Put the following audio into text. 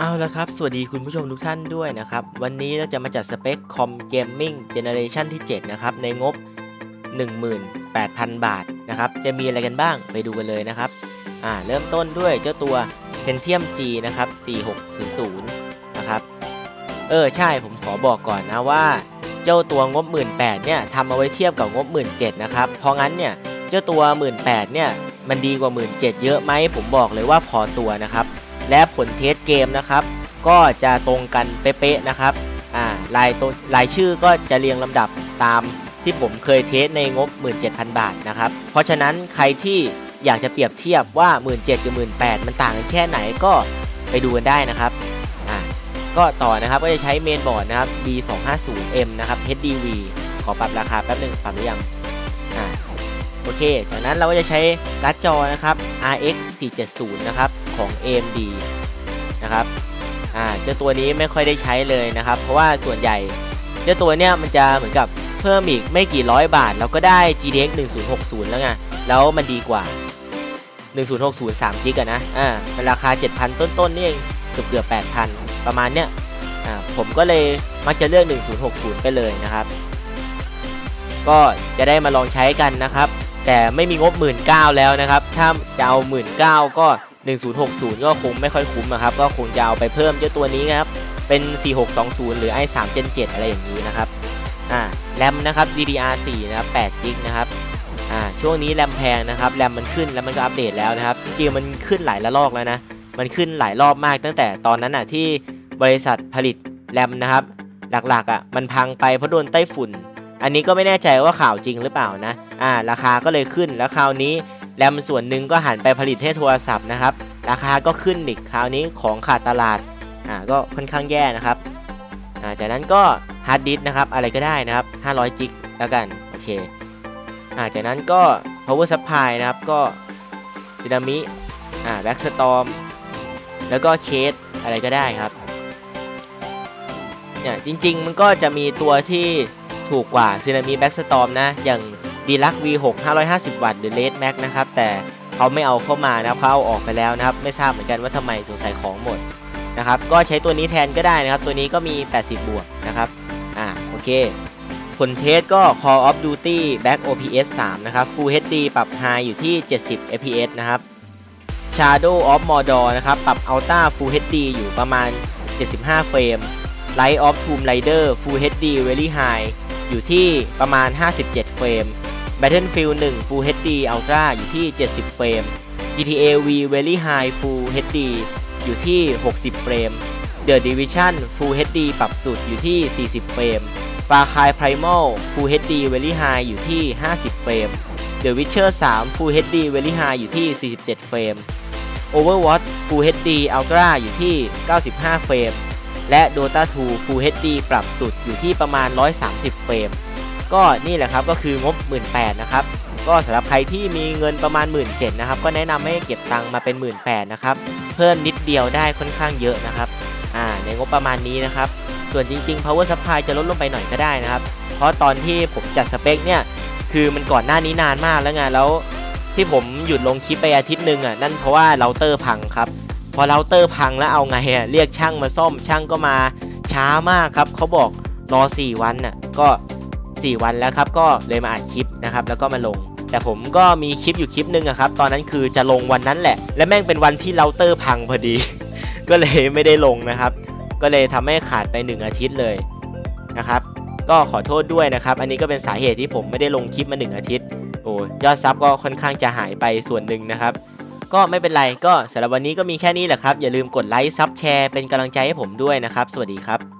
เอาละครับ สวัสดีคุณผู้ชมทุกท่านด้วยนะครับ วันนี้เราจะมาจัดสเปคคอมเกมมิ่งเจเนอเรชันที่ 7 นะครับ ในงบ 18,000 บาทนะครับ จะมีอะไรกันบ้างไปดูกันเลยนะครับ อ่า เริ่มต้นด้วยเจ้าตัว Pentium G นะครับ 4600 นะครับ เออ ใช่ผมขอบอกก่อนนะว่า เจ้าตัวงบ 18,000เนี่ยทำเอาไว้เทียบกับงบ 17,000นะครับ เพราะงั้นเนี่ย เจ้าตัว 18,000เนี่ย มันดีกว่า 17,000 เยอะไหมผมบอกเลยว่าพอตัวนะครับ และผลเทสเกมนะครับ ก็จะตรงกันเป๊ะๆนะครับอ่ารายตัวรายชื่อก็จะเรียงลำดับตามที่ผมเคยเทสในงบ 17,000 บาทนะครับ เพราะฉะนั้นใครที่อยากจะเปรียบเทียบว่า 17,000กับ18,000 มันต่างกันแค่ไหนก็ไปดูกันได้นะครับอ่าก็ต่อนะครับก็จะใช้เมนบอร์ดนะครับ B250M นะครับ HDV ขอปรับราคาแป๊บหนึ่งปรับหรือยังอ่าโอเค จากนั้นเราก็จะใช้การ์ดจอนะครับ RX 470 นะครับ ของ AMD นะครับอ่าเจ้าตัวนี้ไม่ค่อยได้ใช้เลยนะครับ เพราะว่าส่วนใหญ่เจ้าตัวเนี้ยมันจะเหมือนกับเพิ่มอีกไม่กี่ร้อยบาทแล้วก็ได้ GTX 1060 แล้วไงแล้วมันดีกว่า 1060 3 g กะนะอ่ามันราคา 7,000 ต้นๆนี่เองเกือบเกือบ8,000 ประมาณเนี้ยอ่าผมก็เลยมักจะเลือก 1060 ไปเลยนะครับ ก็จะได้มาลองใช้กันนะครับ แต่ไม่มีงบ 1 9ื่นแล้วนะครับ ถ้าจะเอา 1 9ื่นก็ 1060 ก็คงไม่ค่อยคุ้มนะครับ ก็คงจะเอาไปเพิ่มเจ้าตัวนี้ครับ เป็น 4620 หรือ i3 Gen 7 อะไรอย่างนี้นะครับ อ่า แรมนะครับ DDR4 นะครับ8 g นะครับ อ่า ช่วงนี้แรมแพงนะครับ แรมมันขึ้นแล้วมันก็อัปเดตแล้วนะครับ จริงมันขึ้นหลายระลอกแล้วนะ มันขึ้นหลายรอบมากตั้งแต่ตอนนั้นอะที่บริษัทผลิตแรมนะครับ หลักๆอะมันพังไปเพราะโดนไต้ฝุ่น อันนี้ก็ไม่แน่ใจว่าข่าวจริงหรือเปล่านะ อ่า ราคาก็เลยขึ้นแล้วคราวนี้ แรมส่วนหนึ่งก็หันไปผลิตให้โทรศัพท์นะครับ ราคาก็ขึ้นอีกคราวนี้ของขาดตลาดอ่าก็ค่อนข้างแย่นะครับอ่าจากนั้นก็ฮาร์ดดิสก์นะครับอะไรก็ได้นะครับ 500 จิกแล้วกันโอเคอ่าจากนั้นก็ power supply นะครับก็ดินามิอ่าแบ็กสตอมแล้วก็เคสอะไรก็ได้ครับเนี่ยจริง ๆ มันก็จะมีตัวที่ถูกกว่าซีนามิแบ็กสตอมนะอย่าง d l u x V6 550 วัตต์หรือ Red Max นะครับ แต่เขาไม่เอาเข้ามานะเขาเอาออกไปแล้วนะครับ ไม่ทราบเหมือนกันว่าทำไมสงสัยของหมดนะครับ ก็ใช้ตัวนี้แทนก็ได้นะครับ ตัวนี้ก็มี 80 บวกนะครับ อ่า โอเค ผลเทสก็ Call of Duty Back OPS 3 นะครับ Full HD ปรับ High อยู่ที่ 70 fps นะครับ Shadow of Mordor นะครับ ปรับ Ultra Full HD อยู่ประมาณ 75 เฟรม Light of Tomb Raider Full HD Very High อยู่ที่ประมาณ 57 เฟรม Battlefield 1 Full HD Ultra อยู่ที่ 70 เฟรม GTA V Very High Full HD อยู่ที่ 60 เฟรม The Division Full HD ปรับสุดอยู่ที่ 40 เฟรม Far Cry Primal Full HD Very High อยู่ที่ 50 เฟรม The Witcher 3 Full HD Very High อยู่ที่ 47 เฟรม Overwatch Full HD Ultra อยู่ที่ 95 เฟรม และ Dota 2 Full HD ปรับสุดอยู่ที่ประมาณ 130 เฟรม ก็นี่แหละครับก็คืองบ 18,000นะครับก็สำหรับใครที่มีเงินประมาณ 17,000นะครับก็แนะนำให้เก็บตังค์มาเป็น 18,000นะครับเพิ่มนิดเดียวได้ค่อนข้างเยอะนะครับอ่าในงบประมาณนี้นะครับส่วนจริงๆ power supply จะลดลงไปหน่อยก็ได้นะครับ เพราะตอนที่ผมจัดสเปคเนี่ยคือมันก่อนหน้านี้นานมากแล้วไงแล้วที่ผมหยุดลงคลิปไปอาทิตย์หนึ่งอะนั่นเพราะว่าเราเตอร์พังครับพอเราเตอร์พังแล้วเอาไงอะเรียกช่างมาซ่อมช่างก็มาช้ามากครับเขาบอกรอ 4 วันน่ะก็ 4 วันแล้วครับก็เลยมาอัดคลิปนะครับแล้วก็มาลง แต่ผมก็มีคลิปอยู่คลิปหนึงอะครับตอนนั้นคือจะลงวันนั้นแหละ และแม่งเป็นวันที่เราเตอร์พังพอดี ก็เลยไม่ได้ลงนะครับ ก็เลยทำให้ขาดไป 1 อาทิตย์เลยนะครับก็ขอโทษด้วยนะครับ อันนี้ก็เป็นสาเหตุที่ผมไม่ได้ลงคลิปมา 1 อาทิตย์ โอ้ยอดซับก็ค่อนข้างจะหายไปส่วนหนึ่งนะครับ ก็ไม่เป็นไร ก็สำหรับวันนี้ก็มีแค่นี้แหละครับ อย่าลืมกดไลค์ซับแชร์เป็นกำลังใจให้ผมด้วยนะครับ สวัสดีครับ